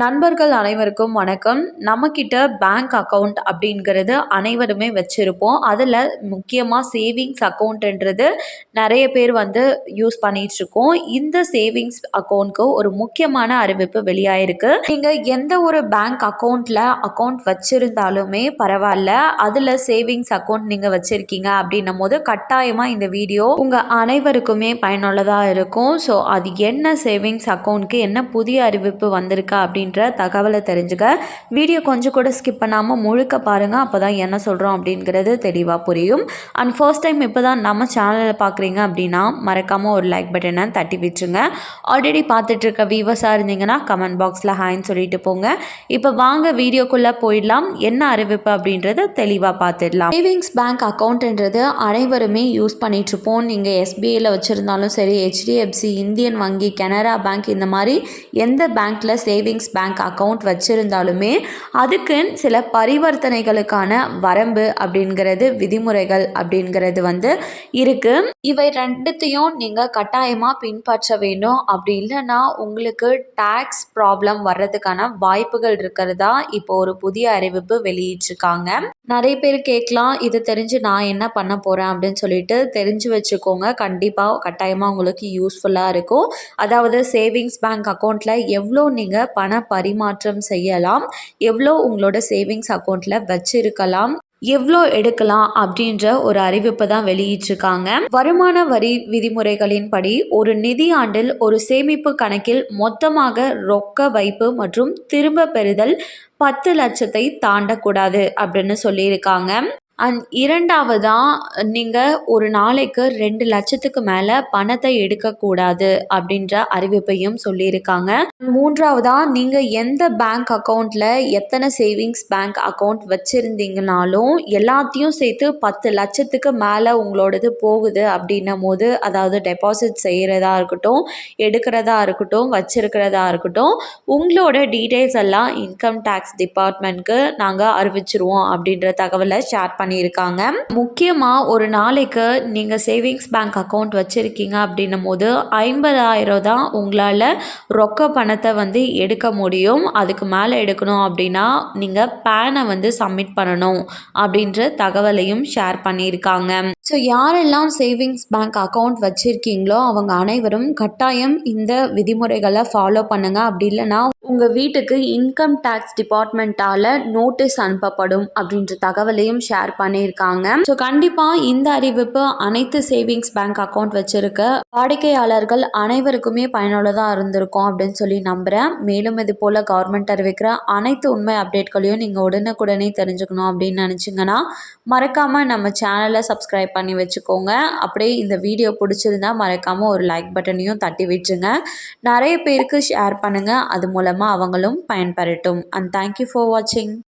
நண்பர்கள் அனைவருக்கும் வணக்கம். நம்மக்கிட்ட பேங்க் அக்கௌண்ட் அப்படிங்கிறது அனைவருமே வச்சுருப்போம். அதில் முக்கியமாக சேவிங்ஸ் அக்கௌண்ட்டுன்றது நிறைய பேர் வந்து யூஸ் பண்ணிகிட்ருக்கோம் இந்த சேவிங்ஸ் அக்கௌண்ட்க்கு ஒரு முக்கியமான அறிவிப்பு வெளியாயிருக்கு. நீங்கள் எந்த ஒரு பேங்க் அக்கௌண்ட்டில் அக்கௌண்ட் வச்சுருந்தாலுமே பரவாயில்ல. அதில் சேவிங்ஸ் அக்கௌண்ட் நீங்கள் வச்சுருக்கீங்க அப்படின்னும் போது கட்டாயமாக இந்த வீடியோ உங்கள் அனைவருக்குமே பயனுள்ளதாக இருக்கும். ஸோ அது என்ன சேவிங்ஸ் அக்கௌண்ட்க்கு என்ன புதிய அறிவிப்பு வந்திருக்கா அப்படின்னு அப்படின்ற தகவலை தெரிஞ்சுக்க. வீடியோ கொஞ்சம் கூட ஸ்கிப் பண்ணாமல் முழுக்க பாருங்கள் அப்போ தான் என்ன சொல்கிறோம் அப்படிங்கிறது தெளிவாக புரியும். அண்ட் ஃபர்ஸ்ட் டைம் இப்போ தான் நம்ம சேனலில் பார்க்குறீங்க அப்படின்னா மறக்காமல் ஒரு லைக் பட்டனை தட்டி விட்டுருங்க ஆல்ரெடி பார்த்துட்ருக்க வீவர்ஸாக இருந்தீங்கன்னா கமெண்ட் பாக்ஸில் ஹாய்ன்னு சொல்லிட்டு போங்க. இப்போ வாங்க வீடியோக்குள்ளே போயிடலாம். என்ன அறிவிப்பு அப்படின்றத தெளிவாக பார்த்துடலாம். சேவிங்ஸ் பேங்க் அக்கௌண்ட்ன்றது அனைவருமே யூஸ் பண்ணிகிட்ருப்போம் நீங்கள் எஸ்பிஐயில் வச்சுருந்தாலும் சரி ஹெச்டிஎஃப்சி இந்தியன் வங்கி கனரா பேங்க் இந்த மாதிரி எந்த பேங்க்கில் சேவிங்ஸ் பேங்க் அக்கௌண்ட் வச்சுருந்தாலுமே அதுக்கு சில பரிவர்த்தனைகளுக்கான வரம்பு அப்படிங்கிறது விதிமுறைகள் அப்படிங்கிறது வந்து இருக்குது இவை ரெண்டுத்தையும் நீங்கள் கட்டாயமாக பின்பற்ற வேண்டும். அப்படி இல்லைன்னா உங்களுக்கு டேக்ஸ் ப்ராப்ளம் வர்றதுக்கான வாய்ப்புகள் இருக்கிறதா இப்போ ஒரு புதிய அறிவிப்பு வெளியிட்டிருக்காங்க. நிறைய பேர் கேட்கலாம் இது தெரிஞ்சு நான் என்ன பண்ண போகிறேன் அப்படின்னு சொல்லிட்டு தெரிஞ்சு வச்சுக்கோங்க. கண்டிப்பாக கட்டாயமாக உங்களுக்கு யூஸ்ஃபுல்லாக இருக்கும். அதாவது சேவிங்ஸ் பேங்க் அக்கௌண்ட்டில் எவ்வளோ நீங்கள் பண பரிமாற்றம் செய்யலாம். எவ்வளோ உங்களோட சேவிங்ஸ் அக்கௌண்ட்டில் வச்சுருக்கலாம். எவ்வளோ எடுக்கலாம் அப்படின்ற ஒரு அறிவிப்பை தான் வெளியிட்டிருக்காங்க. வருமான வரி விதிமுறைகளின்படி ஒரு நிதி ஆண்டில் ஒரு சேமிப்பு கணக்கில் மொத்தமாக ரொக்க வைப்பு மற்றும் திரும்ப பெறுதல் பத்து லட்சத்தை தாண்டக்கூடாது அப்படின்னு சொல்லியிருக்காங்க. அண்ட் இரண்டாவதாக நீங்கள் ஒரு நாளைக்கு ரெண்டு லட்சத்துக்கு மேலே பணத்தை எடுக்கக்கூடாது அப்படின்ற அறிவிப்பையும் சொல்லியிருக்காங்க. மூன்றாவதாக நீங்கள் எந்த பேங்க் அக்கௌண்ட்டில் எத்தனை சேவிங்ஸ் பேங்க் அக்கௌண்ட் வச்சுருந்தீங்கனாலும் எல்லாத்தையும் சேர்த்து பத்து லட்சத்துக்கு மேலே உங்களோடது போகுது அப்படின்னும் போது அதாவது டெபாசிட் செய்கிறதா இருக்கட்டும் எடுக்கிறதா இருக்கட்டும் வச்சிருக்கிறதா இருக்கட்டும் உங்களோட டீட்டெயில்ஸ் எல்லாம் இன்கம் டேக்ஸ் டிபார்ட்மெண்ட்க்கு நாங்கள் அறிவிச்சிருவோம் அப்படின்ற தகவலை ஷேர் பண்ணி பண்ணியிருக்காங்க. முக்கியமாக ஒரு நாளைக்கு நீங்கள் சேவிங்ஸ் பேங்க் அக்கௌண்ட் வச்சுருக்கீங்க அப்படின்னும் போது ஐம்பதாயிரம் தான் உங்களால் ரொக்க பணத்தை வந்து எடுக்க முடியும். அதுக்கு மேலே எடுக்கணும் அப்படின்னா நீங்கள் பேனை வந்து சப்மிட் பண்ணணும் அப்படின்ற தகவலையும் ஷேர் பண்ணியிருக்காங்க. ஸோ யாரெல்லாம் சேவிங்ஸ் பேங்க் அக்கௌண்ட் வச்சுருக்கீங்களோ அவங்க அனைவரும் கட்டாயம் இந்த விதிமுறைகளை ஃபாலோ பண்ணுங்கள் அப்படி இல்லைன்னா உங்கள் வீட்டுக்கு இன்கம் டேக்ஸ் டிபார்ட்மெண்ட்டால் நோட்டீஸ் அனுப்பப்படும் அப்படின்ற தகவலையும் ஷேர் பண்ணியிருக்காங்க. ஸோ கண்டிப்பாக இந்த அறிவிப்பு அனைத்து சேவிங்ஸ் பேங்க் அக்கௌண்ட் வச்சுருக்க வாடிக்கையாளர்கள் அனைவருக்குமே பயனுள்ளதாக இருந்திருக்கும் அப்படின்னு சொல்லி நம்புகிறேன் மேலும் இது போல் கவர்மெண்ட் அறிவிக்கிற அனைத்து உண்மை அப்டேட்களையும் நீங்கள் உடனுக்குடனே தெரிஞ்சுக்கணும் அப்படின்னு நினச்சிங்கன்னா மறக்காமல் நம்ம சேனலை சப்ஸ்கிரைப் பண்ணி வச்சுக்கோங்க. அப்படியே இந்த வீடியோ பிடிச்சிருந்தா மறக்காமல் ஒரு லைக் பட்டனையும் தட்டி விட்டுருங்க. நிறைய பேருக்கு ஷேர் பண்ணுங்கள் அது மூலமாக மூலமாக அவங்களும் பயன்பெறட்டும். அண்ட் தேங்க்யூ ஃபார் வாட்சிங்